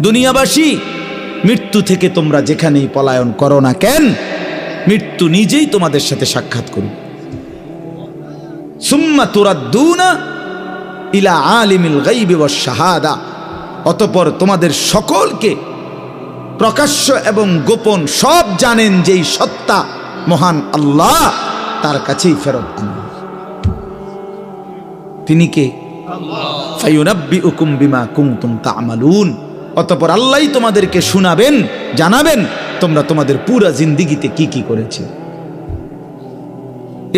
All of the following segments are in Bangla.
দুনিয়াবাসী, মৃত্যু থেকে তোমরা যেখানেই পলায়ন করো না কেন, মৃত্যু নিজেই তোমাদের সাথে সাক্ষাৎ করুন। সুম্মা তুরাদ্দুনা ইলা আলিমিল গাইবি শাহাদা। অতপর তোমাদের সকলকে প্রকাশ্য এবং গোপন সব জানেন যেই সত্তা মহান আল্লাহ, তার কাছেই ফেরত আনবে তিনি কে? ফায়ুনাব্বি উকুম বিমা কুমতুম তামালুন। অতপর আল্লাহই তোমাদেরকে শোনাবেন, জানাবেন, তোমরা তোমাদের পুরা জিন্দিগিতে কি কি করেছে।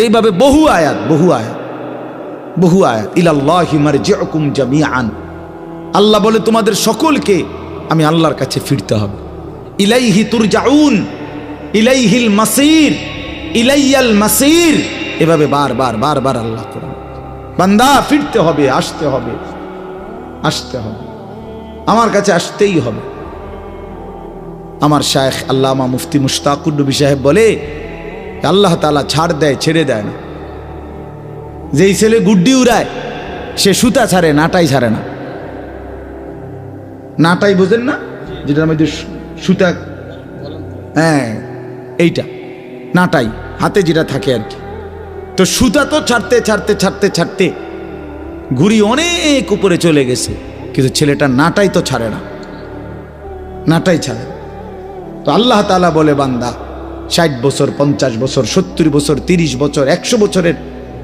এইভাবে বহু আয়াত বহু আয়াত বহু আয়াত। ইলাল্লাহি মারজিউকুম জামিআন। আল্লাহ বলে, তোমাদের সকলকে আমি আল্লাহর কাছে ফিরতে হবে। ইলাইহি তুরজাউন, ইলাইহিল মাসির, ইলাইয়াল মাসির। এভাবে বারবার বারবার আল্লাহ কোরআন। বান্দা, ফিরতে হবে, আসতে হবে আসতে হবে। আমার কাছে আসতেই হবে। আমার শায়েখ আল্লামা মুফতি মুশতাকুর নবী সাহেব বলে, আল্লাহ তালা ছাড় দেয়, ছেড়ে দেয় না। যেই ছেলে গুড্ডি উড়ায়, সে সুতা ছাড়ে, নাটাই ছাড়ে না। নাটাই বোঝেন না? যেটার মধ্যে সুতা হ্যাঁ এইটা, নাটাই, হাতে যেটা থাকে আর কি। তো সুতা তো ছাড়তে ছাড়তে ছাড়তে ছাড়তে, ঘুড়ি অনেক উপরে চলে গেছে। কিন্তু ছেলেটা নাটাই তো ছাড়ে না নাটাই ছাড়ে না। তো আল্লাহ তালা বলে বান্দা ষাট বছর পঞ্চাশ বছর সত্তর বছর তিরিশ বছর একশো বছরের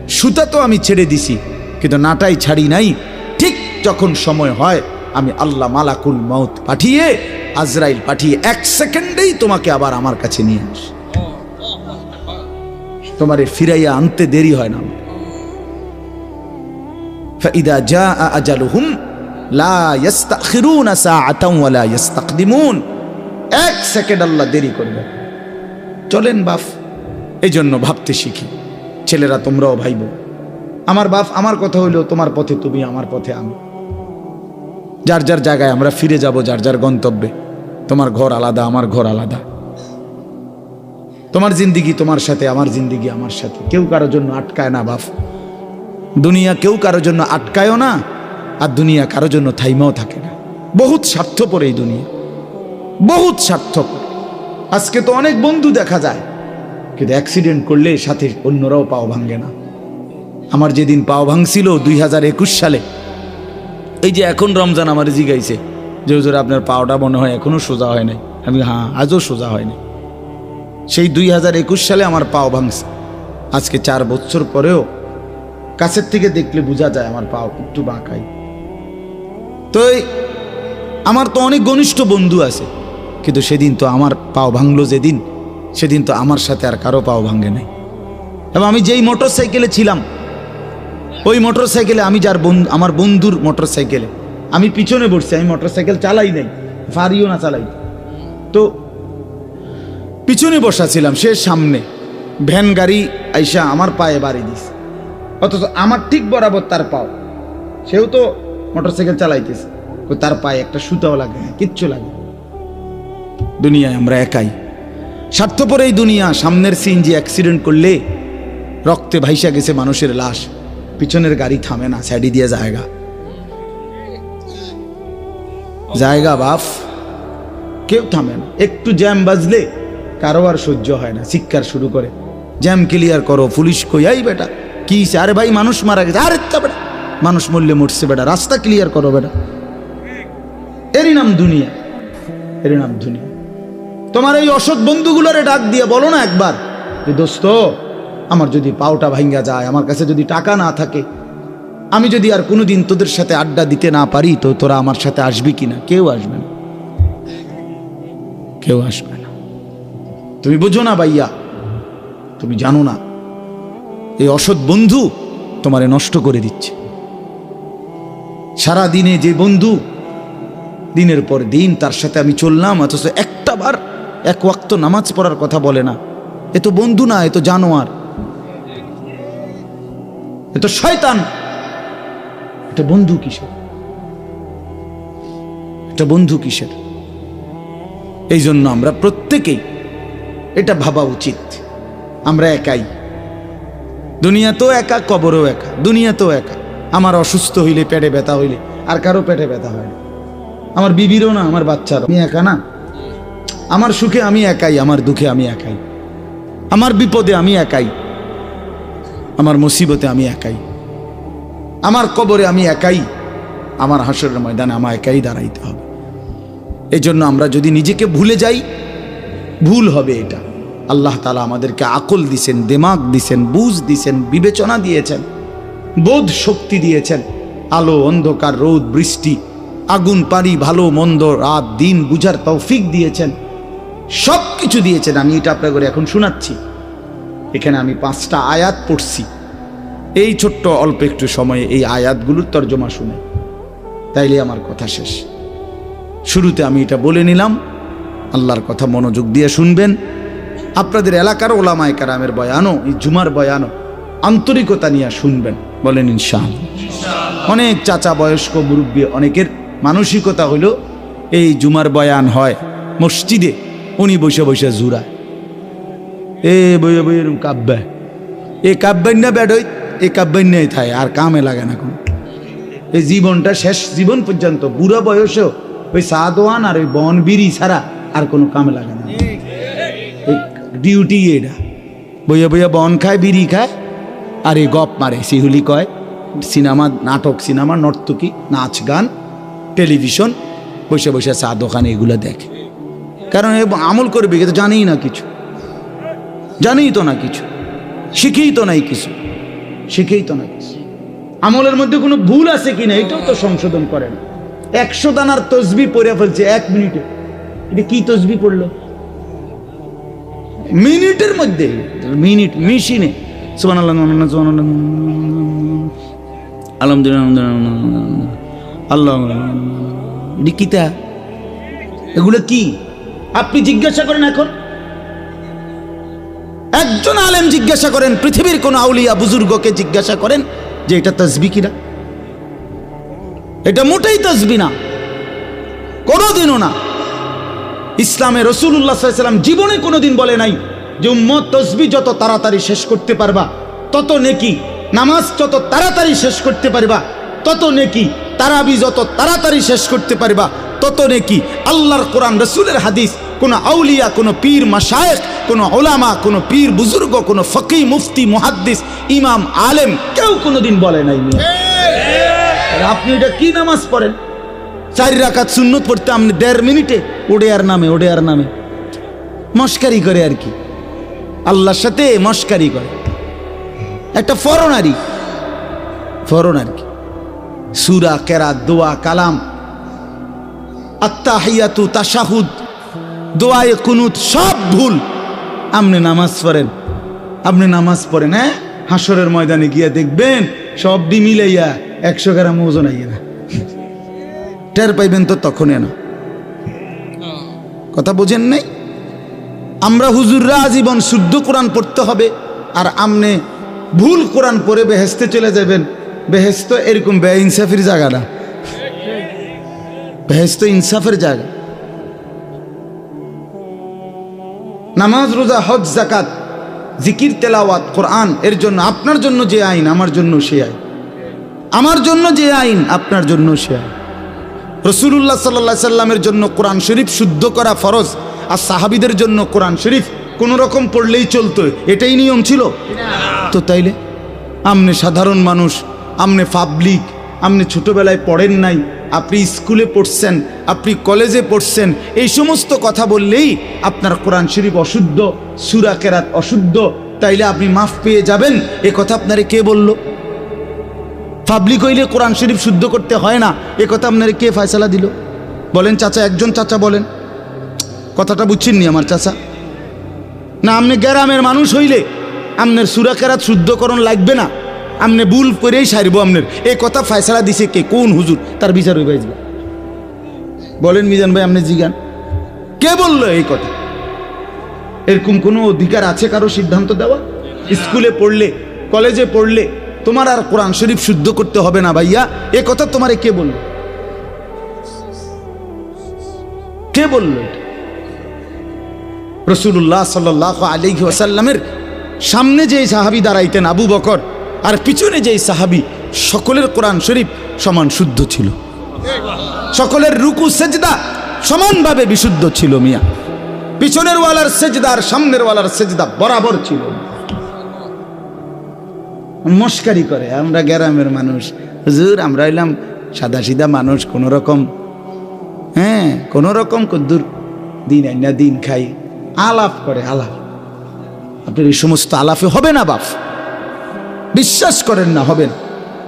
সুতা তো আমি ছেড়ে দিছি কিন্তু নাটাই ছাড়ি নাই ঠিক যখন সময় হয় আমি আল্লাহ মালাকুল মৌত পাঠিয়ে আজরাইল পাঠিয়ে এক সেকেন্ডেই তোমাকে আবার আমার কাছে নিয়ে আস তোমারে ফিরাইয়া আনতে দেরি হয় না فإذا جاء أجلهم এক সেকেন্ড আল্লাহ দেরি করবে। চলেন বাফ এই জন্য ভাবতে শিখি। ছেলেরা তোমরাও ভাইব। আমার বাপ, আমার কথা হইল, তোমার পথে তুমি, আমার পথে আমি। যার যার জায়গায় আমরা ফিরে যাব, যার যার গন্তব্যে, তোমার ঘর আলাদা, আমার ঘর আলাদা। তোমার জিন্দিগি তোমার সাথে, আমার জিন্দিগি আমার সাথে। কেউ কারোর জন্য আটকায় না বাফ দুনিয়া কেউ কারোর জন্য আটকায়ও না। আর দুনিয়া কারোর জন্য থাইমাও থাকে না। বহুত স্বার্থপর এই দুনিয়া। বহুত স্বার্থপর। আজকে তো অনেক বন্ধু দেখা যায়, কিন্তু অ্যাক্সিডেন্ট করলে সাথে অন্যরাও পাও ভাঙ্গে না। আমার যেদিন পাও ভাঙছিল দুই হাজার একুশ সালে, এই যে এখন রমজান আমার জিগাইছে যে হুজুর আপনার পাওটা মনে হয় এখনও সোজা হয় নাই। আমি হ্যাঁ আজও সোজা হয় নাই। সেই দুই হাজার একুশ সালে আমার পাও ভাঙছে। আজকে চার বছর পরেও কাছের থেকে দেখলে বোঝা যায় আমার পাও একটু বাঁকাই। তো আমার তো অনেক ঘনিষ্ঠ বন্ধু আছে, কিন্তু সেদিন তো আমার পাও ভাঙলো যেদিন, সেদিন তো আমার সাথে আর কারও পাও ভাঙে নাই। এবং আমি যেই মোটর সাইকেলে ছিলাম, ওই মোটর সাইকেলে আমি যার বন্ধু আমার বন্ধুর মোটর সাইকেলে আমি পিছনে বসছি, আমি মোটর সাইকেল চালাই নাই ফারিও না চালাই। তো পিছনে বসা ছিলাম, সে সামনে, ভ্যান গাড়ি আইসা আমার পায়ে বাড়ি দিস অথচ আমার ঠিক বরাবর তার পাও। সেও তো মোটরসাইকেল চালাইতেছে। তার পায়ে একটা সুতাও লাগে কিচ্ছু লাগে দুনিয়ায় আমরা একাই। স্বার্থপর এই দুনিয়া, সামনের সিনজি অ্যাক্সিডেন্ট করলে রক্তে ভাইসা গেছে মানুষের লাশ, পিছনের গাড়ি থামে না সাইডি দিয়ে জায়গা। জায়গা বাফ, কেউ থামে না। একটু জ্যাম বাজলে কারও আর সহ্য হয় না শিক্ষার শুরু করে। জ্যাম ক্লিয়ার করো, পুলিশ কই আই বেটা, কি? আরে ভাই, মানুষ মারা গেছে। আরে তা বেটা। মানুষ মূল্যে মরছে বেটা, রাস্তা ক্লিয়ার করো বেটা। এরই নাম দুনিয়া, এরই নাম দুনিয়া। তোমার এই অসৎ বন্ধুগুলোরে ডাক দিয়ে বলো না একবার যে, দোস্ত, আমার যদি পাওটা ভাঙ্গা যায়, আমার কাছে যদি টাকা না থাকে, আমি যদি আর কোনোদিন তোদের সাথে আড্ডা দিতে না পারি, তো তোরা আমার সাথে আসবি কিনা? কেউ আসবে না। কেউ আসবে না। তুমি বুঝো না ভাইয়া, তুমি জানো না, এই অসৎ বন্ধু তোমারে নষ্ট করে দিচ্ছে। সারা দিনে যে বন্ধু, দিনের পর দিন তার সাথে আমি চললাম, অথচ একটা বার এক ওয়াক্ত নামাজ পড়ার কথা বলে না। এ তো বন্ধু না, এ তো জানোয়ার। এ তো শয়তান। এটা বন্ধু কিসের? এটা বন্ধু কিসের? এই জন্য আমরা প্রত্যেকেই এটা ভাবা উচিত। আমরা একাই। দুনিয়া তো একা, কবরও একা। দুনিয়া তো একা। আমার অসুস্থ হইলে পেটে ব্যথা হইলে, আর কারও পেটে ব্যথা হয় না। আমার বিবিরও না, আমার বাচ্চার আমি একা না? আমার সুখে আমি একাই, আমার দুঃখে আমি একাই। আমার বিপদে আমি একাই। আমার মুসিবতে আমি একাই। আমার কবরে আমি একাই। আমার হাসরের ময়দানে আমার একাই দাঁড়াইতে হবে। এই জন্য আমরা যদি নিজেকে ভুলে যাই, ভুল হবে এটা। আল্লাহ তালা আমাদেরকে আকল দিছেন, দেমাগ দিছেন, বুঝ দিছেন, বিবেচনা দিয়েছেন। বোধ শক্তি দিয়েছেন। আলো, অন্ধকার, রোদ, বৃষ্টি, আগুন, পানি, ভালো, মন্দ, রাত, দিন বুঝার তৌফিক দিয়েছেন। সব কিছু দিয়েছেন। আমি এটা আপনার করে এখন শোনাচ্ছি। এখানে আমি পাঁচটা আয়াত পড়ছি। এই ছোট্ট, অল্প একটু সময়ে এই আয়াতগুলোর তর্জমা শুনে। তাইলে আমার কথা শেষ। শুরুতে আমি এটা বলে নিলাম। আল্লাহর কথা মনোযোগ দিয়ে শুনবেন। আপনাদের এলাকার ওলামায় কারামের বয়ানও, এই জুমার বয়ানও আন্তরিকতা নিয়ে শুনবেন। বলেন ইনশাল অনেক চাচা বয়স্ক মুরব্বী, অনেকের মানসিকতা হইল এই জুমার বয়ান হয়, মসজিদে উনি বসে বসে জুরায় এ বইয়ে বইয়ে এরকম কাব্যায় এ কাব্যান্য বেডই এ কাব্যান্যই থায় আর কামে লাগে না কোনো। এই জীবনটা শেষ জীবন পর্যন্ত, বুড়ো বয়সেও ওই সাদওয়ান আর ওই বন বিড়ি ছাড়া আর কোনো কামে লাগে না। ডিউটি এটা। বইয়া বইয়া বন খায়, বিড়ি খায় আর এই গপ মারে, সিহুলি কয়, সিনেমা, নাটক, সিনেমা, নর্তকী, নাচ, গান, টেলিভিশন, বসে বসে চা দোকানে এগুলো দেখে। কারণ আমল করবে, এ তো জানেই না কিছু। জানেই তো না কিছু। শিখেই তো নাই কিছু। শিখেই তো না কিছু। আমলের মধ্যে কোনো ভুল আছে কি না, এটাও তো সংশোধন করে না। একশো দানার তসবি পড়ে ফেলছে এক মিনিটে। এটা কি তসবি পড়ল? মিনিটের মধ্যে, মিনিট, মেশিনে। সুবান আল্লাহ আল্লাহ এটি এগুলো কি? আপনি জিজ্ঞাসা করেন এখন? একজন আলেম জিজ্ঞাসা করেন, পৃথিবীর কোন আউলিয়া বুজুর্গকে জিজ্ঞাসা করেন যে এটা তসবি কিনা? এটা মোটেই তসবি না। কোনোদিনও না। ইসলামে রসুল্লাহ সাল্লাম জীবনে কোনোদিন বলে নাই। যে উম্মত তসবি যত তাড়াতাড়ি শেষ করতে পারবা, তত নেকি। নামাজ যত তাড়াতাড়ি শেষ করতে পারবা, তত নেকি। তারাবি যত তাড়াতাড়ি শেষ করতে পারবা, তত নেকি। আল্লাহর কোরআন, রসুলের হাদিস, কোনো আউলিয়া, কোনো পীর মাসায়েক কোনো ওলামা কোনো পীর, বুজুর্গ, কোনো ফকি মুফতি, মুহাদ্দিস, ইমাম, আলেম, কেউ কোনোদিন বলে নাই আপনি এটা কি নামাজ পড়েন? চারি রাকাত সুন্নত পড়তে আপনি দেড় মিনিটে ওডেয়ার নামে ওডেয়ার নামে। মস্কারি করে আর কি। আল্লাহর সাথে মস্কারি করে। একটা ফরনারি। ফরন আর কি? সুরা কেরা দোয়া, কালাম। আত্মাহিয়াতু তাশাহুদ, দোয়ায়ে কুনুত, সব ভুল। আপনি নামাজ পড়েন। আপনি নামাজ পড়েন হ্যাঁ? হাসরের ময়দানে গিয়া দেখবেন, সব ডি মিলাইয়া একশো গ্রাম ওজন আইয়া না। টের পাইবেন তো তখনই না। কথা বোঝেন নাই? আমরা হুজুররা আজীবন শুদ্ধ কোরআন পড়তে হবে, আর আমনে ভুল কোরআন পড়ে বেহেস্তে চলে যাবেন। বেহেস্ত এরকম বে ইনসাফের জায়গা না। বেহেস্ত ইনসাফের জায়গা। নামাজ, রোজা, হজ জাকাত জিকির, তেলাওয়াত, কোরআন, এর জন্য আপনার জন্য যে আইন, আমার জন্য সে আইন। আমার জন্য যে আইন, আপনার জন্য সে আইন। রসুল্লাহ সাল্লা সাল্লামের জন্য কোরআন শরীফ শুদ্ধ করা ফরজ। আর সাহাবিদের জন্য কোরআন শরীফ কোনো রকম পড়লেই চলতো, এটাই নিয়ম ছিল? তো তাইলে, আমনে সাধারণ মানুষ, আমনে পাবলিক আপনি ছোটোবেলায় পড়েন নাই, আপনি স্কুলে পড়ছেন, আপনি কলেজে পড়ছেন, এই সমস্ত কথা বললেই আপনার কোরআন শরীফ অশুদ্ধ, সুরা কেরাত অশুদ্ধ, তাইলে আপনি মাফ পেয়ে যাবেন। এ কথা আপনারে কে বলল? পাবলিক হইলে কোরআন শরীফ শুদ্ধ করতে হয় না, এ কথা আপনারে কে ফয়সালা দিল? বলেন, চাচা, একজন চাচা বলেন। কথাটা বুঝছেননি আমার চাচা? না আপনি গ্রামের মানুষ হইলে আপনার সুরাকেরাত শুদ্ধকরণ লাগবে না। আপনি ভুল করেই সারবো আপনার এই কথা ফয়সালা দিছে কে? কোন হুজুর? তার বিচার হইবে। বলেন মিজান ভাই আপনি জিগান। কে বলল এই কথা? এরকম কোনো অধিকার আছে কারও সিদ্ধান্ত দেওয়া? স্কুলে পড়লে, কলেজে পড়লে তোমার আর কোরআন শরীফ শুদ্ধ করতে হবে না ভাইয়া? এ কথা তোমারে কে বলল? কে বলল এটা? রসুল্লাহ সাল্লাহ আলিহি ওয়াসাল্লামের সামনে যেই সাহাবি দাঁড়াইতেন আবু বকর, আর পিছনে যেই সাহাবি, সকলের কোরআন শরীফ সমান শুদ্ধ ছিল। সকলের রুকু, সেজদা সমানভাবে বিশুদ্ধ ছিল মিয়া। পিছনের ওয়ালার সেজদা আর সামনের ওয়ালার সেজদা বরাবর ছিল। মস্কারি করে, আমরা গ্রামের মানুষ। হুজুর, আমরা হইলাম সাদা সিধা মানুষ, কোনো রকম হ্যাঁ কোনো রকম কদ্দুর, দিন আইনা দিন খাই। আলাপ করে আলাপ আপনার এই সমস্ত আলাপে হবে না বাপ বিশ্বাস করেন না হবে না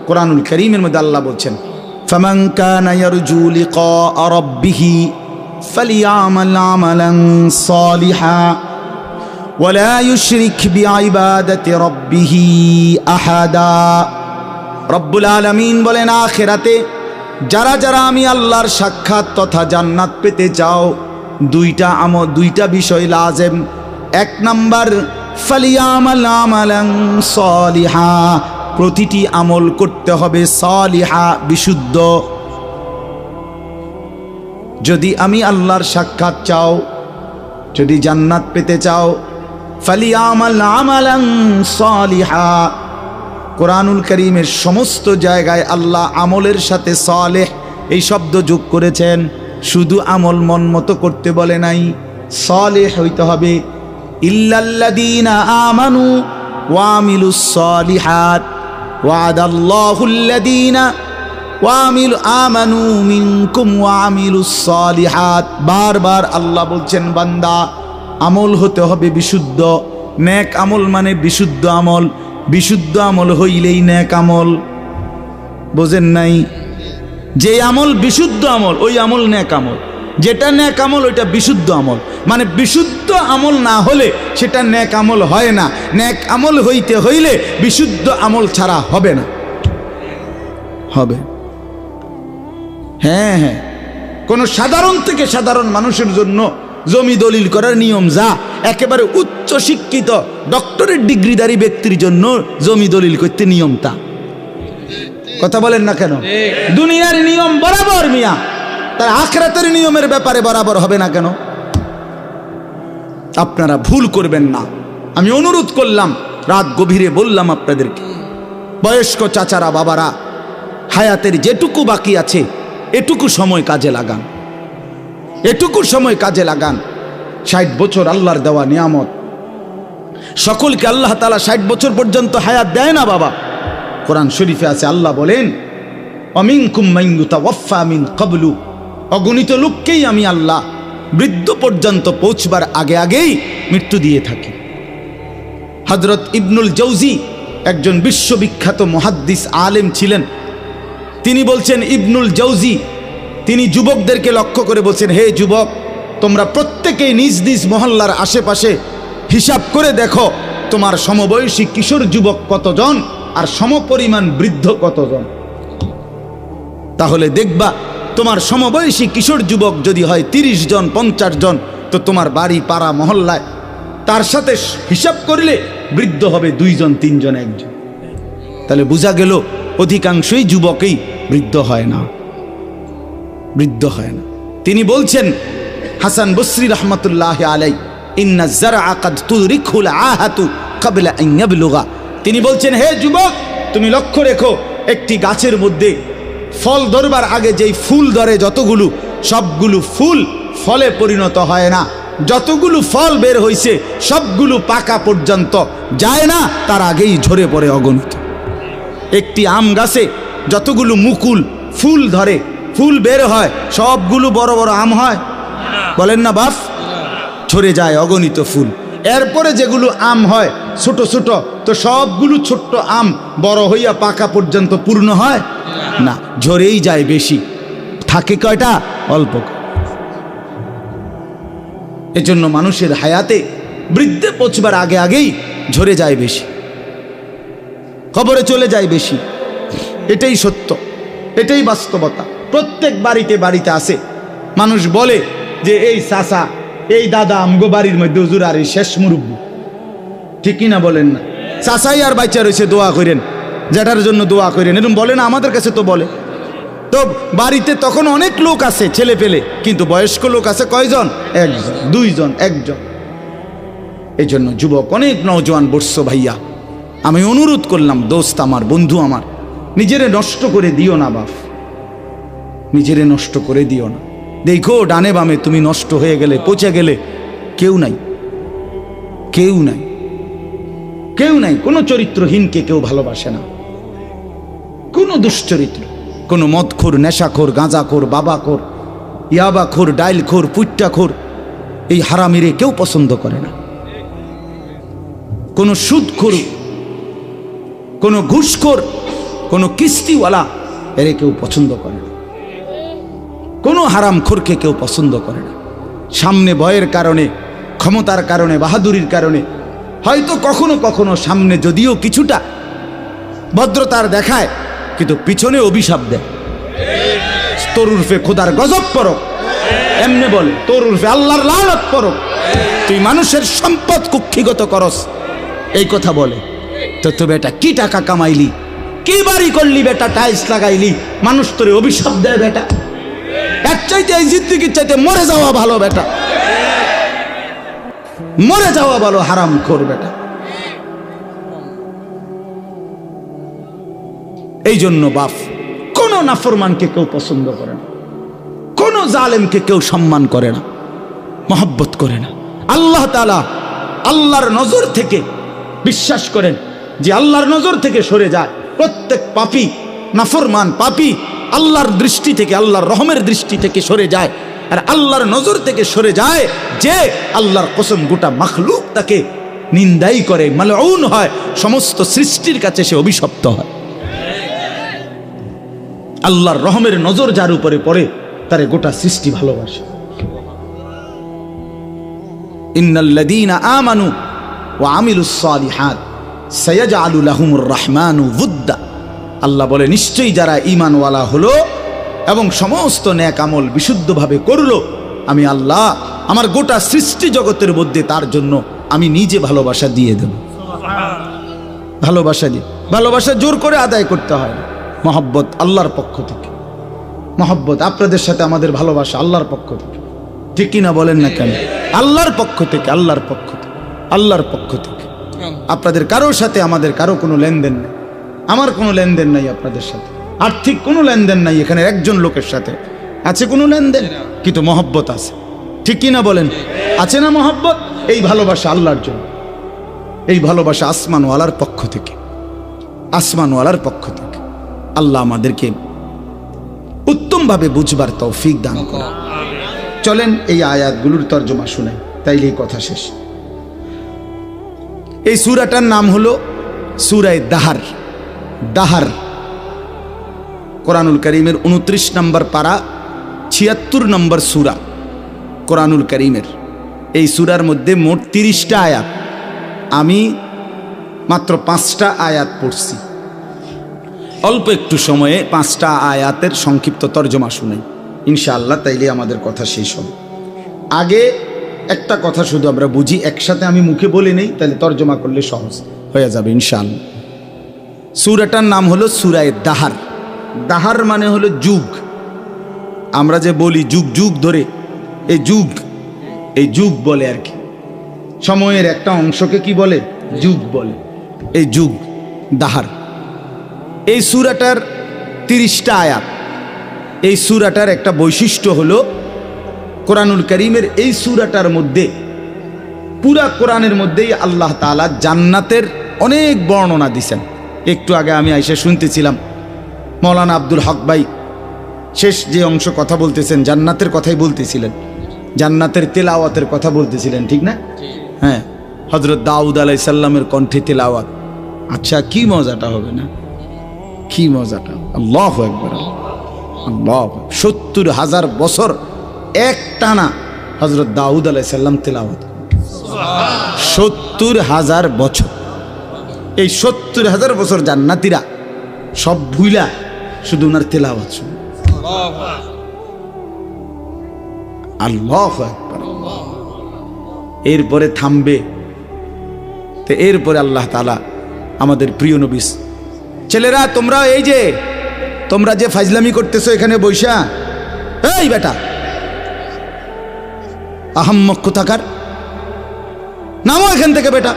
কোরআনুল করিমের মধ্যে আল্লাহ বলছেন فمن كان يرجو لقاء ربه فليعمل عملا صالحا ولا يشرك بعبادة ربه أحدا রব্বুল আলমিন বলেন আখেরাতে যারা যারা আমি আল্লাহর সাক্ষাৎ তথা জান্নাত পেতে চাও দুইটা আম দুইটা বিষয় লাজেম। এক নাম্বার সলিহা। প্রতিটি আমল করতে হবে সলিহা, বিশুদ্ধ। যদি আমি আল্লাহর সাক্ষাৎ চাও, যদি জান্নাত পেতে চাও সলিহা। কোরআনুল করিমের সমস্ত জায়গায় আল্লাহ আমলের সাথে সালেহ এই শব্দ যোগ করেছেন। শুধু আমল মন মতো করতে বলে নাই। সালেহ হইতে হবে। ইল্লাল্লাযীনা আমানু বারবার আল্লাহ বলছেন, বান্দা, আমল হতে হবে বিশুদ্ধ। নেক আমল মানে বিশুদ্ধ আমল। বিশুদ্ধ আমল হইলেই নেক আমল। বোঝেন নাই? যে আমল বিশুদ্ধ আমল, ওই আমল নেক আমল। যেটা নেক আমল, ওইটা বিশুদ্ধ আমল। মানে বিশুদ্ধ আমল না হলে সেটা ন্যাক আমল হয় না। ন্যাক আমল হইতে হইলে বিশুদ্ধ আমল ছাড়া হবে না। হবে। হ্যাঁ হ্যাঁ। কোনো সাধারণ থেকে সাধারণ মানুষের জন্য জমি দলিল করার নিয়ম যা, একেবারে উচ্চ শিক্ষিত ডক্টরেট ডিগ্রিধারী ব্যক্তির জন্য জমি দলিল করতে নিয়ম তা। কথা বলেন না কেন? দুনিয়ার নিয়ম বরাবর মিয়া। তার আখরাতের নিয়মের ব্যাপারে বরাবর হবে না কেন? আপনারা ভুল করবেন না। আমি অনুরোধ করলাম, রাত গভীরে বললাম আপনাদেরকে, বয়স্ক চাচারা, বাবারা, হায়াতের যেটুকু বাকি আছে, এটুকু সময় কাজে লাগান। এটুকু সময় কাজে লাগান। ষাট বছর আল্লাহর দেওয়া নিয়ামত। সকলকে আল্লাহ তালা ষাট বছর পর্যন্ত হায়াত দেয় না, বাবা? কোরআন শরীফে আছে, আল্লাহ বলেন অমিন কুম্মাইঙ্গুতা ওয়ফা মিন কবলু অগণিত লোককেই আমি আল্লাহ বৃদ্ধ পর্যন্ত পৌঁছবার আগে আগেই মৃত্যু দিয়ে থাকি। হজরত ইবনুল জৌজি একজন বিশ্ববিখ্যাত মহাদ্দিস আলেম ছিলেন। তিনি বলছেন, ইবনুল জৌজি তিনি যুবকদেরকে লক্ষ্য করে বলছেন, হে যুবক, তোমরা প্রত্যেকেই নিজ নিজ মহল্লার আশেপাশে হিসাব করে দেখো তোমার সমবয়সী কিশোর যুবক কতজন? আর সমপরিমাণ বৃদ্ধ কতজন? তাহলে দেখবা, তোমার সমবয়সী কিশোর যুবক যদি হয় তিরিশ জন, পঞ্চাশ জন, তো তোমার বাড়ি, পাড়া, মহল্লায় তার সাথে হিসাব করলে বৃদ্ধ হবে দুইজন, তিনজন, একজন। তাহলে বোঝা গেল, অধিকাংশই যুবকেই বৃদ্ধ হয় না। বৃদ্ধ হয় না। তিনি বলছেন, হাসান বসরি রহমতুল্লাহ আলাই ইন্না জারা আকাদ তুরিকুল আহাতু কাবিলা আইয়াবলুগা তিনি বলছেন, হে যুবক, তুমি লক্ষ্য রেখো, একটি গাছের মধ্যে ফল ধরবার আগে যেই ফুল ধরে যতগুলো, সবগুলো ফুল ফলে পরিণত হয় না। যতগুলো ফল বের হইছে, সবগুলো পাকা পর্যন্ত যায় না, তার আগেই ঝরে পড়ে অগণিত। একটি আম গাছে যতগুলো মুকুল ফুল ধরে, ফুল বের হয়, সবগুলো বড় বড় আম হয়? বলেন না বাপ ছড়ে যায় অগণিত ফুল। এরপরে যেগুলো আম হয়, ছোট ছোট, তো সবগুলো ছোট্ট আম বড় হইয়া পাকা পর্যন্ত পূর্ণ হয়? না, ঝরেই যায় বেশি। থাকে কয়টা? অল্প এজন্য মানুষের হায়াতে বৃদ্ধে পৌঁছবার আগে আগেই ঝরে যায় বেশি। খবরে চলে যায় বেশি। এটাই সত্য, এটাই বাস্তবতা। প্রত্যেক বাড়িতে বাড়িতে আসে মানুষ বলে যে, এই চাষা এই দাদা আমগো বাড়ির মধ্যে হুজুর আর এই শেষ মুরব্বী। ঠিকই না বলেন না? চাষাই আর বাচ্চা রয়েছে দোয়া করেন যেটার জন্য দোয়া করেন এরকম বলে না, আমাদের কাছে তো বলে। তো বাড়িতে তখন অনেক লোক আছে, ছেলে পেলে, কিন্তু বয়স্ক লোক আছে কয়জন? একজন দুইজন, একজন। এই জন্য যুবক, অনেক নওজোয়ান বর্ষ ভাইয়া। আমি অনুরোধ করলাম, দোস্ত আমার, বন্ধু আমার, নিজেরে নষ্ট করে দিও না বাপ। নিজেরে নষ্ট করে দিও না। দেখো ডানে বামে তুমি নষ্ট হয়ে গেলে, পচে গেলে কেউ নাই। কেউ নাই। কেউ নাই। কোনো চরিত্রহীনকে কেউ ভালোবাসে না। কোনো দুশ্চরিত্র। কোনো মদখোর, নেশাখোর, গাঁজাখোর, বাবাখোর, ইয়াবাখোর, ডাইলখোর পুট্টাখোর এই হারামিরে কেউ পছন্দ করে না। কোনো সুদখোর, কোনো ঘুষখোর, কোনো কিস্তিওয়ালা এরে কেউ পছন্দ করে না। কোনো হারামখোরকে কেউ পছন্দ করে না। সামনে ভয়ের কারণে, ক্ষমতার কারণে, বাহাদুরির কারণে, হয়তো কখনো কখনো সামনে যদিও কিছুটা ভদ্রতার দেখায়, কিন্তু পিছনে অভিশাপ দেয়। তোর উর্ফে খোদার গজব পর এমনে বলে তোর উর্ফে আল্লাহর লালত পর তুই মানুষের সম্পদ কুক্ষিগত করস। এই কথা বলে, তো তো বেটা, কি টাকা কামাইলি? কি বাড়ি করলি বেটা? টাইলস লাগাইলি? মানুষ তোরে অভিশাপ দেয় বেটা। এর চাইতে এই জিদ্দিগির চাইতে মরে যাওয়া ভালো বেটা। মরে যাওয়া ভালো হারাম খোর বেটা। এই জন্য বাপ, কোন নাফরমানকে কেউ পছন্দ করে না। কোন জালেমকে কেউ সম্মান করে না, মহব্বত করে না। আল্লাহ তালা আল্লাহর নজর থেকে বিশ্বাস করেন যে আল্লাহর নজর থেকে সরে যায়। প্রত্যেক পাপি, নাফরমান পাপি আল্লাহর দৃষ্টি থেকে, আল্লাহর রহমের দৃষ্টি থেকে সরে যায় আর আল্লাহর নজর থেকে সরে যায় যে আল্লাহর কসম গোটা মখলুক তাকে নিন্দাই করে, মালউন হয়, সমস্ত সৃষ্টির কাছে সে অভিশপ্ত হয়। আল্লাহর রহমের নজর যার উপরে পড়ে, তারে গোটা সৃষ্টি ভালোবাসে। ইন্নাল্লাযীনা আমানু ওয়া আমিলুস সালিহাত, সায়াজআলু লাহুমুর রহমানু উদ্দা আল্লাহ বলে, নিশ্চয়ই যারা ঈমানওয়ালা হলো এবং সমস্ত ন্যাক আমল বিশুদ্ধভাবে করল, আমি আল্লাহ আমার গোটা সৃষ্টি জগতের মধ্যে তার জন্য আমি নিজে ভালোবাসা দিয়ে দেব। ভালোবাসা দিয়ে। ভালোবাসা জোর করে আদায় করতে হয় মহব্বত আল্লাহর পক্ষ থেকে। মহব্বত আপনাদের সাথে আমাদের ভালোবাসা আল্লাহর পক্ষ থেকে। ঠিক কিনা বলেন না কেন? আল্লাহর পক্ষ থেকে, আল্লাহর পক্ষ থেকে, আল্লাহর পক্ষ থেকে। আপনাদের কারোর সাথে আমাদের কারও কোনো লেনদেন নেই। আমার কোনো লেনদেন নাই আপনাদের সাথে। আর্থিক কোনো লেনদেন নাই এখানে একজন লোকের সাথে। আছে কোনো লেনদেন? কিন্তু মহব্বত আছে। ঠিক কিনা বলেন? আছে না মহব্বত? এই ভালোবাসা আল্লাহর জন্য। এই ভালোবাসা আসমানওয়ালার পক্ষ থেকে। আসমানওয়ালার পক্ষ থেকে। আল্লাহ আমাদেরকে উত্তমভাবে বুঝবার তৌফিক দান করা চলেন এই আয়াতগুলোর তর্জমা শুনাই তাইলে এই কথা শেষ। এই সুরাটার নাম হলো সুরায় দাহার। দাহার। কোরআনুল করিমের উনত্রিশ নম্বর পাড়া ছিয়াত্তর নম্বর সুরা কোরআনুল করিমের। এই সুরার মধ্যে মোট তিরিশটা আয়াত। আমি মাত্র পাঁচটা আয়াত পড়ছি। অল্প একটু সময়ে পাঁচটা আয়াতের সংক্ষিপ্ত তর্জমা শুনাই। ইনশাআল্লাহ তাইলে আমাদের কথা শেষ হবে। আগে একটা কথা শুধু আমরা বুঝি, একসাথে আমি মুখে বলে নেই তাহলে তর্জমা করলে সহজ হয়ে যাবে ইনশাআল্লাহ। সুরাটার নাম হলো সুরায় দাহার। দাহার মানে হলো যুগ। আমরা যে বলি যুগ যুগ ধরে এই যুগ এই যুগ বলে আর কি। সময়ের একটা অংশকে কি বলে? যুগ বলে। এই যুগ, দাহার। এই সুরাটার তিরিশটা আয়াত, এই সুরাটার একটা বৈশিষ্ট্য হলো কোরআনুল করিমের এই সুরাটার মধ্যে, পুরা কোরআনের মধ্যেই আল্লাহ তাআলা জান্নাতের অনেক বর্ণনা দিছেন। একটু আগে আমি আইসে শুনতেছিলাম। মৌলানা আব্দুল হক ভাই শেষ যে অংশ কথা বলতেছেন, জান্নাতের কথাই বলতেছিলেন। জান্নাতের তেলাওয়াতের কথা বলতেছিলেন, ঠিক না? হ্যাঁ হজরত দাউদ আলাই সাল্লামের কণ্ঠে তেলাওয়াত। আচ্ছা কি মজাটা হবে না? কি মজাটা? আল্লাহ একবার আল্লাহ সত্তর হাজার বছর এক টানা হজরত দাউদ আলাই সাল্লাম তেলাওয়াত। সত্তর হাজার বছর। এই সত্তর হাজার বছর জান্নাতিরা সব ভুইলা শুধু ওনার তেলাওয়াত শুনে। আল্লাহ এরপরে থামবে। তো এরপরে আল্লাহ তালা আমাদের প্রিয় নবিস ছেলেরা, তোমরা এই যে, তোমরা যে ফাজলামি করতেছো এখানে বৈশা, এই বেটা। আহাম্মক কোথাকার? নামো এখান থেকে বেটা।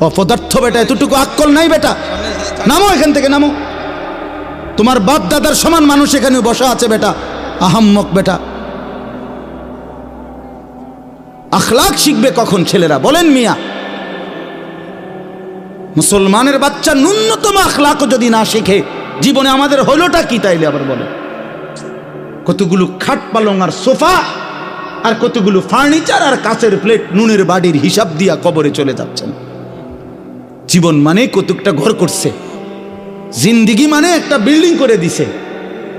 অপদার্থ বেটা, এতটুকু আক্কল নাই বেটা। নামো এখান থেকে, নামো। তোমার বাপ দাদার সমান মানুষ এখানে বসা আছে বেটা, আহাম্মক বেটা। আখলাক শিখবে কখন ছেলেরা, বলেন মিয়া। মুসলমানের বাচ্চা ন্যূনতম আখলাকও যদি না শিখে, জীবনে আমাদের হলোটা কি তাইলে আবার বলে? কতগুলো খাট পালং আর সোফা, আর কতগুলো ফার্নিচার আর কাঁচের প্লেট নুনের বাড়ির হিসাব দিয়া কবরে চলে যাচ্ছেন। জীবন মানে কতকটা ঘর করছে। জিন্দিগি মানে একটা বিল্ডিং করে দিছে।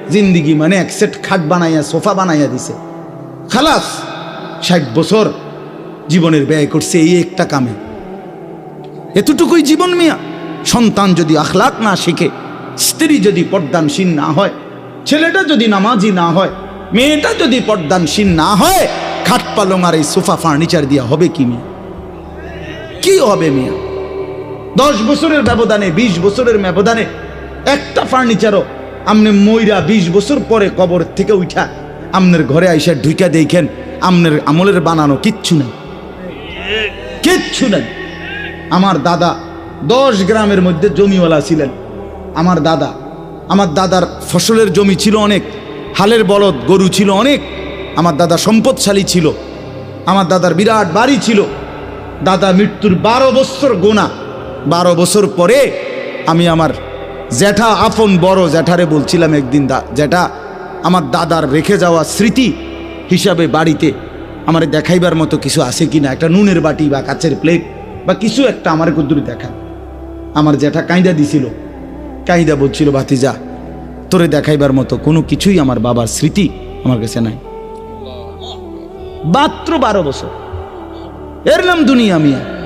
জিন্দিগি মানে এক সেট খাট বানাইয়া, সোফা বানাইয়া দিছে। খালাস, ষাট বছর জীবনের ব্যয় করছে এই একটা কামে। এতটুকুই জীবন মিয়া। সন্তান যদি আখলাক না শিখে, স্ত্রী যদি পর্দানসীন না হয়, ছেলেটা যদি নামাজি না হয়, মেয়েটা যদি পর্দানসীন না হয়, খাট পালং আর এই সোফা ফার্নিচার দিয়া হবে কি মিয়া? কি হবে মিয়া? দশ বছরের ব্যবধানে, বিশ বছরের ব্যবধানে একটা ফার্নিচারও আমনে ময়রা বিশ বছর পরে কবর থেকে উঠা, আমনের ঘরে আইসা ঢুইকা দেখেন, আমনের আমলের বানানো কিচ্ছু নেই। কিচ্ছু নেই। আমার দাদা দশ গ্রামের মধ্যে জমিওয়ালা ছিলেন। আমার দাদা, আমার দাদার ফসলের জমি ছিল অনেক, হালের বলদ, গরু ছিল অনেক, আমার দাদা সম্পদশালী ছিল, আমার দাদার বিরাট বাড়ি ছিল। দাদা মৃত্যুর বারো বছর গোনা বারো বছর পরে আমি আমার জ্যাঠা আপন বড় জ্যাঠারে বলছিলাম একদিন দা জ্যাঠা আমার দাদার রেখে যাওয়া স্মৃতি হিসাবে বাড়িতে আমার দেখাইবার মতো কিছু আছে কি না একটা নুনের বাটি বা কাচের প্লেট বা কিছু একটা আমার কুদ্দুরি দেখা আমার জ্যাঠা কাঁইদা দিছিল। কাঁইদা বলছিল ভাতিজা তোরে দেখাইবার মতো কোনো কিছুই আমার বাবার স্মৃতি আমার কাছে নাই। মাত্র বারো বছর। এর নাম দুনিয়া মিয়া।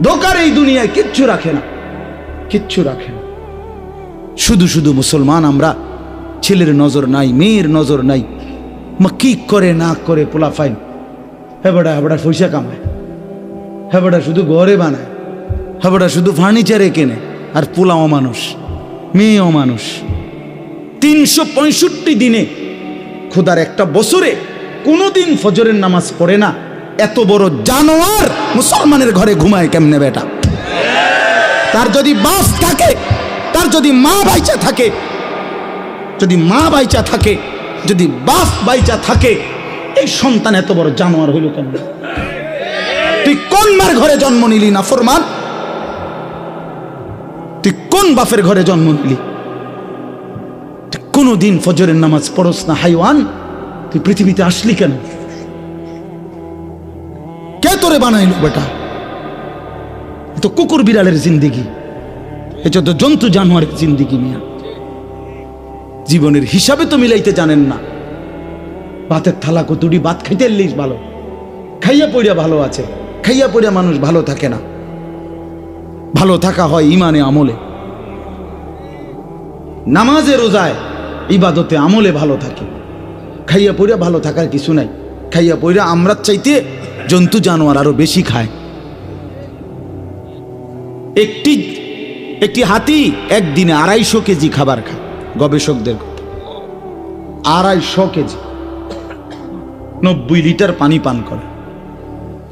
দোকার এই দুনিয়ায় কিচ্ছু রাখে না। কিচ্ছু রাখে না। শুধু শুধু মুসলমান আমরা, ছেলের নজর নাই, মেয়ের নজর নাই। মা কি করে না করে পোলা ফাইন হেবড়া হেবড়া পয়সা কামায়। হেবড়া শুধু ঘরে বানায়। হেবড়া শুধু ফার্নিচারে কেনে। আর পোলা অমানুষ মেয়ে অমানুষ তিনশো পঁয়ষট্টি দিনে, খোদার একটা বছরে কোনোদিন ফজরের নামাজ পড়ে না। এত বড় জানোয়ার মুসলমানের ঘরে ঘুমায় কেমনে বেটা? তার যদি বাপ থাকে, তার যদি মা বাইচা থাকে, যদি মা বাইচা থাকে, যদি বাপ বাইচা থাকে, এই সন্তান এত বড় জানোয়ার হইল কেন তুই কোন মার ঘরে জন্ম নিলি না ফরমান? তুই কোন বাপের ঘরে জন্ম নিলি? তুই কোনোদিন ফজরের নামাজ পড়স না, হাইওয়ান? তুই পৃথিবীতে আসলি কেন? কে তোরে বানাইল বেটা? তো কুকুর বিড়ালের জিন্দিগি। এটা তো জন্তু জানোয়ারের জিন্দিগি মিয়া। জীবনের হিসাবে তো মিলাইতে জানেন না। ভাতের থালা কতুটি ভাত খাইতে লিস ভালো। খাইয়া পড়িয়া ভালো আছে, খাইয়া পড়িয়া মানুষ ভালো থাকে না। ভালো থাকা হয় ইমানে, আমলে। নামাজে, রোজায়, ইবাদতে, আমলে ভালো থাকে। খাইয়া পড়িয়া ভালো থাকার কিছু নাই। খাইয়া পড়িয়া আমরা চাইতে জন্তু জানোয়ার আরও বেশি খায়। একটি একটি হাতি একদিনে আড়াইশো কেজি খাবার খায়, গবেষকদের আড়াইশো কেজি। নব্বই লিটার পানি পান করে।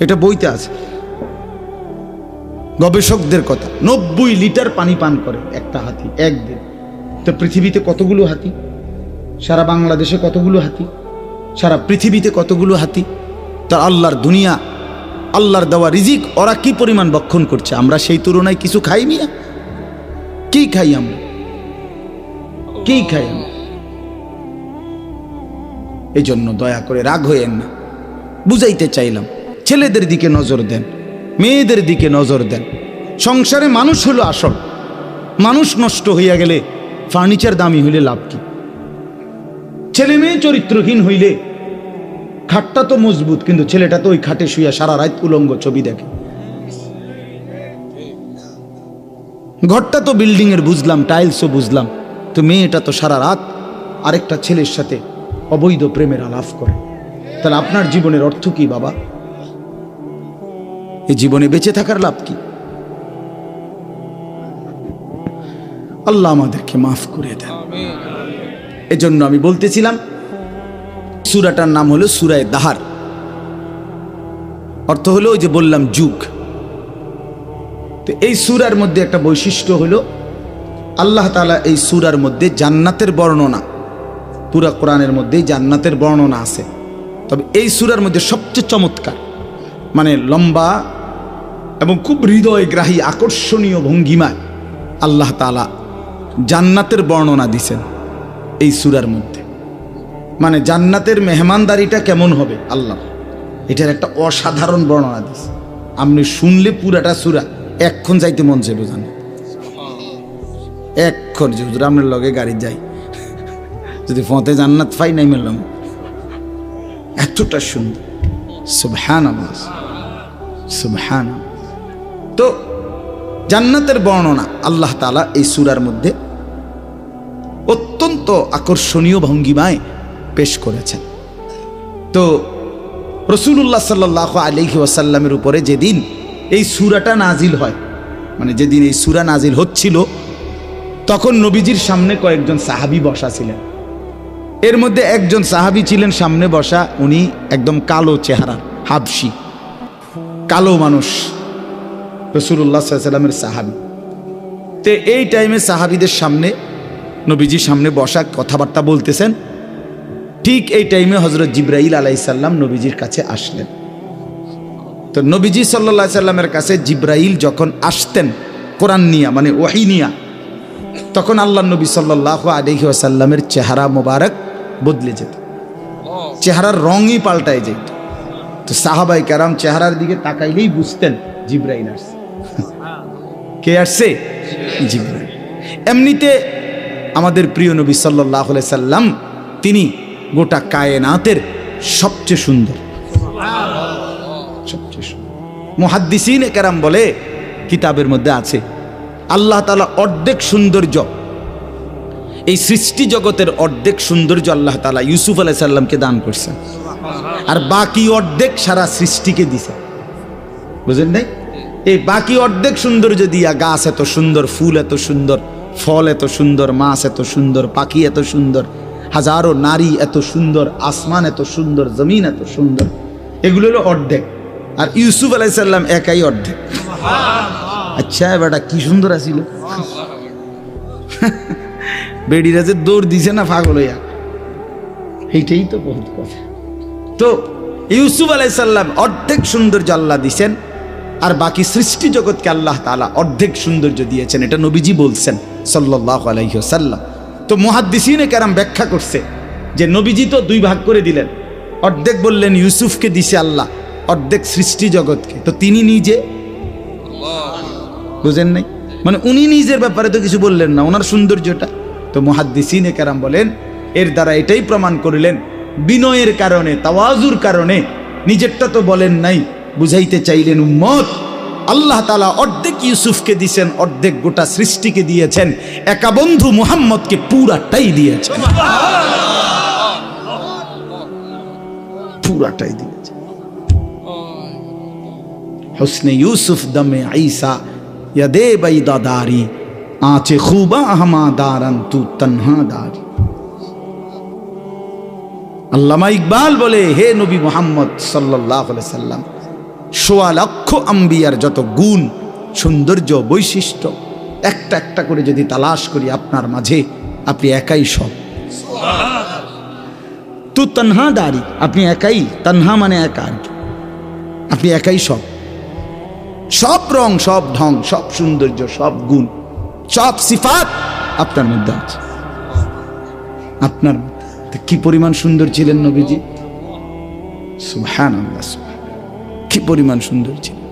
এটা বইতে আছে। গবেষকদের কথা। নব্বই লিটার পানি পান করে একটা হাতি একদিন। তো পৃথিবীতে কতগুলো হাতি? সারা বাংলাদেশে কতগুলো হাতি? সারা পৃথিবীতে কতগুলো হাতি? তার আল্লাহর দুনিয়া, আল্লাহর দেওয়া রিজিক, ওরা কি পরিমাণ বক্ষণ করছে? আমরা সেই তুলনায় কিছু খাই মিয়া? কি খাই আমরা? কি খাই আমরা? এই জন্য দয়া করে রাগ হইয়েন না। বুঝাইতে চাইলাম, ছেলেদের দিকে নজর দেন, মেয়েদের দিকে নজর দেন। সংসারে মানুষ হলো আসল। মানুষ নষ্ট হইয়া গেলে ফার্নিচার দামি হইলে লাভ কি? ছেলে মেয়ে চরিত্রহীন হইলে খাটটা তো মজবুত, কিন্তু ছেলেটা তো ওই খাটে শুইয়া সারা রাত উলঙ্গ ছবি দেখে। ঘরটা তো বিল্ডিং এর বুঝলাম, টাইলসও বুঝলাম। তো মেয়েটা তো সারা রাত আরেকটা ছেলের সাথে অবৈধ প্রেমের আলাপ করে। তাহলে আপনার জীবনের অর্থ কি, বাবা? এই জীবনে বেঁচে থাকার লাভ কি? আল্লাহ আমাদেরকে মাফ করে দেন। এজন্য আমি বলতেছিলাম সুরাটার নাম হলো সুরায় দাহার। অর্থ হলো ওই যে বললাম যুগ। তো এই সুরার মধ্যে একটা বৈশিষ্ট্য হলো, আল্লাহ তালা এই সুরার মধ্যে জান্নাতের বর্ণনা। পুরা কোরআনের মধ্যেই জান্নাতের বর্ণনা আছে। তবে এই সুরার মধ্যে সবচেয়ে চমৎকার মানে লম্বা এবং খুব হৃদয়গ্রাহী, আকর্ষণীয় ভঙ্গিমায় আল্লাহ তালা জান্নাতের বর্ণনা দিছেন এই সুরার মধ্যে। মানে জান্নাতের মেহমানদারিটা কেমন হবে? আল্লাহ। এটার একটা অসাধারণ বর্ণনা দিছে। আপনি শুনলে পুরাটা সুরা, এক্ষণ যাইতে মন চাইবে জানেন এক্ষণ যে হুজুর আপনার লগে গাড়ি যাই। যদি ফতে জান্নাত পাই নাই মেলাম। এতটা সুন্দর। সুবহান সুবহান তো জান্নাতের বর্ণনা আল্লাহ তালা এই সুরার মধ্যে অত্যন্ত আকর্ষণীয় ভঙ্গিমায় পেশ করেছেন। তো রসুল্লাহ সাল্লাহ আলহি ওয়াসাল্লামের উপরে যেদিন এই সুরাটা নাজিল হয় মানে যেদিন এই সুরা নাজিল হচ্ছিল, তখন নবীজির সামনে কয়েকজন সাহাবি বসা ছিলেন। এর মধ্যে একজন সাহাবি ছিলেন, সামনে বসা উনি একদম কালো চেহারা হাবসি কালো মানুষ রসুল্লাহ সাল্লামের সাহাবি। তো এই টাইমে সাহাবিদের সামনে, নবীজির সামনে বসা কথাবার্তা বলতেছেন। ঠিক এই টাইমে হজরত জিব্রাইল আলাইসাল্লাম নবীজির কাছে আসলেন। তো নবীজি সাল্লা সাল্লামের কাছে জিব্রাইল যখন আসতেন কোরআন নিয়া মানে ওয়াহি নিয়া তখন আল্লাহ নবী সাল্লাহ আলহি আসাল্লামের চেহারা মোবারক বদলে যেত। চেহারার রঙই পাল্টায় যেত। তো সাহাবাই কারাম চেহারার দিকে তাকাইলেই বুঝতেন জিব্রাইল আসছে। কে আসছে? জিব্রাইল। এমনিতে আমাদের প্রিয় নবী সাল্লাহ সাল্লাম তিনি গোটা কায়নাতের সবচেয়ে সুন্দর। সবচেয়ে সুন্দর। মুহাদ্দিসিন কেরাম বলে, কিতাবের মধ্যে আছে, আল্লাহ তালা অর্ধেক সৌন্দর্য। এই সৃষ্টি জগতের অর্ধেক সৌন্দর্য আল্লাহ তালা ইউসুফ আলাই সাল্লামকে দান করছে। আর বাকি অর্ধেক সারা সৃষ্টিকে দিছে। বুঝলেন নাই? এই বাকি অর্ধেক সৌন্দর্য দিয়া গাছ এত সুন্দর, ফুল এত সুন্দর, ফল এত সুন্দর, মাছ এত সুন্দর, পাখি এত সুন্দর হাজারো নারী এত সুন্দর, আসমান এত সুন্দর, জমিন এত সুন্দর। এগুলো হলো অর্ধেক। আর ইউসুফ আলাইসাল্লাম একাই অর্ধেক। আচ্ছা বেটা, কি সুন্দর আছিল। বেডিরা যে দৌড় দিছে না পাগল হইয়া। এইটাই তো বহুত কথা। তো ইউসুফ আলাইসাল্লাম অর্ধেক সৌন্দর্য আল্লাহ দিছেন, আর বাকি সৃষ্টি জগৎকে আল্লাহ তালা অর্ধেক সৌন্দর্য দিয়েছেন। এটা নবীজি বলছেন সাল্লাহ আলাইসাল্লাম তো মহাদ্দিসিনে কেরাম ব্যাখ্যা করছে যে নবীজি তো দুই ভাগ করে দিলেন। অর্ধেক বললেন ইউসুফকে দিছে আল্লাহ অর্ধেক সৃষ্টি জগৎকে। তো তিনি নিজে বুঝেন নাই? মানে উনি নিজের ব্যাপারে তো কিছু বললেন না ওনার সৌন্দর্যটা। তো মহাদ্দিসিনে কেরাম বলেন এর দ্বারা এটাই প্রমাণ করিলেন বিনয়ের কারণে তাওয়াজুর কারণে নিজেরটা তো বলেন নাই বুঝাইতে চাইলেন উম্মত। আল্লাহ তালা অর্ধেক ইউসুফকে দিয়েছেন, অর্ধেক গোটা সৃষ্টিকে দিয়েছেন। একা বন্ধু মুহাম্মদকে পুরাটাই দিয়েছেন। পুরাটাই দিয়েছে হসনে ইউসুফ দমে আইসা ইয়াদে বাইদা দারি, আঁচে খুবা আহমা দারান তু তন্হা দারি। আল্লামা ইকবাল বলে, হে নবী মোহাম্মদ সাল্লাহ সাল্লাম সোয়া লক্ষ আম্বিয়ার যত গুণ, সৌন্দর্য, বৈশিষ্ট্য, একটা একটা করে যদি তালাশ করি আপনার মাঝে, আপনি একাই সব। তু তন্হা দাঁড়ি আপনি একাই, তন্হা মানে একা আপনি একাই সব। সব রং, সব ঢং, সব সৌন্দর্য, সব গুণ, সব সিফাত আপনার মধ্যে আছে। আপনার কি পরিমাণ সুন্দর ছিলেন নবীজি? আল্লাহ কি পরিমাণ সুন্দর ছিলেন